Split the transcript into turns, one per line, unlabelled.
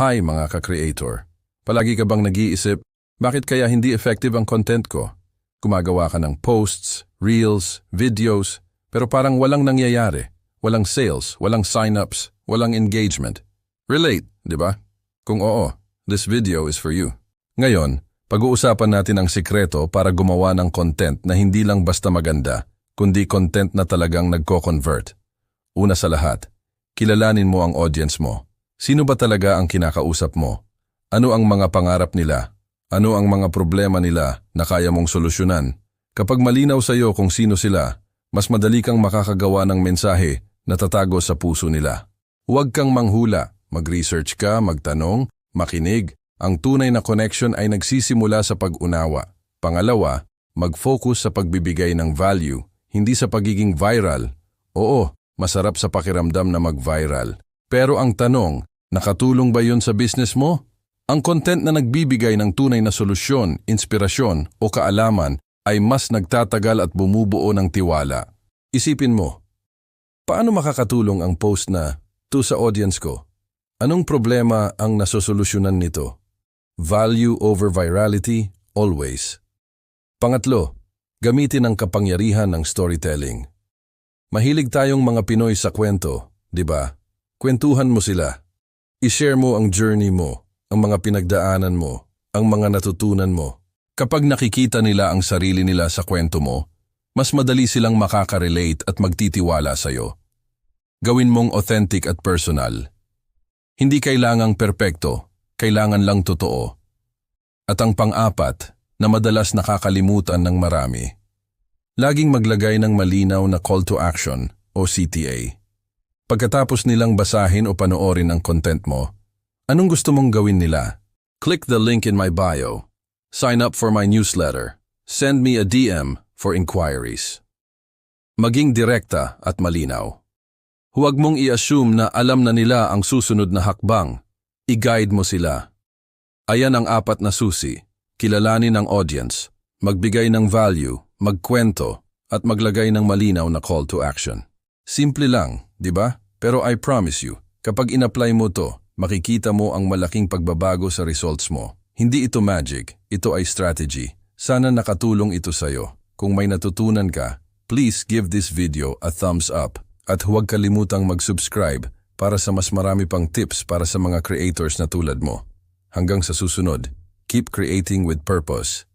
Hi mga ka-creator. Palagi ka bang nag-iisip, bakit kaya hindi effective ang content ko? Gumagawa ka ng posts, reels, videos, pero parang walang nangyayari. Walang sales, walang sign-ups, walang engagement. Relate, di ba? Kung oo, this video is for you. Ngayon, pag-uusapan natin ang sikreto para gumawa ng content na hindi lang basta maganda, kundi content na talagang nagko-convert. Una sa lahat, kilalanin mo ang audience mo. Sino ba talaga ang kinakausap mo? Ano ang mga pangarap nila? Ano ang mga problema nila na kaya mong solusyonan? Kapag malinaw sa iyo kung sino sila, mas madali kang makakagawa ng mensahe na tatago sa puso nila. Huwag kang manghula, mag-research ka, magtanong, makinig. Ang tunay na connection ay nagsisimula sa pag-unawa. Pangalawa, mag-focus sa pagbibigay ng value, hindi sa pagiging viral. Oo, masarap sa pakiramdam na mag-viral. Pero ang tanong, nakatulong ba yun sa business mo? Ang content na nagbibigay ng tunay na solusyon, inspirasyon o kaalaman ay mas nagtatagal at bumubuo ng tiwala. Isipin mo, paano makakatulong ang post na, to sa audience ko? Anong problema ang nasosolusyonan nito? Value over virality, always. Pangatlo, gamitin ang kapangyarihan ng storytelling. Mahilig tayong mga Pinoy sa kwento, di ba? Kwentuhan mo sila. I-share mo ang journey mo, ang mga pinagdaanan mo, ang mga natutunan mo. Kapag nakikita nila ang sarili nila sa kwento mo, mas madali silang makaka-relate at magtitiwala sa'yo. Gawin mong authentic at personal. Hindi kailangang perpekto, kailangan lang totoo. At ang pang-apat, na madalas nakakalimutan ng marami. Laging maglagay ng malinaw na call to action o CTA. Pagkatapos nilang basahin o panoorin ang content mo, anong gusto mong gawin nila? Click the link in my bio. Sign up for my newsletter. Send me a DM for inquiries. Maging direkta at malinaw. Huwag mong i-assume na alam na nila ang susunod na hakbang. I-guide mo sila. Ayan ang apat na susi. Kilalanin ang audience, magbigay ng value, magkwento, at maglagay ng malinaw na call to action. Simple lang, di ba? Pero I promise you, kapag in-apply mo to, makikita mo ang malaking pagbabago sa results mo. Hindi ito magic, ito ay strategy. Sana nakatulong ito sa'yo. Kung may natutunan ka, please give this video a thumbs up at huwag kalimutang mag-subscribe para sa mas marami pang tips para sa mga creators na tulad mo. Hanggang sa susunod, keep creating with purpose.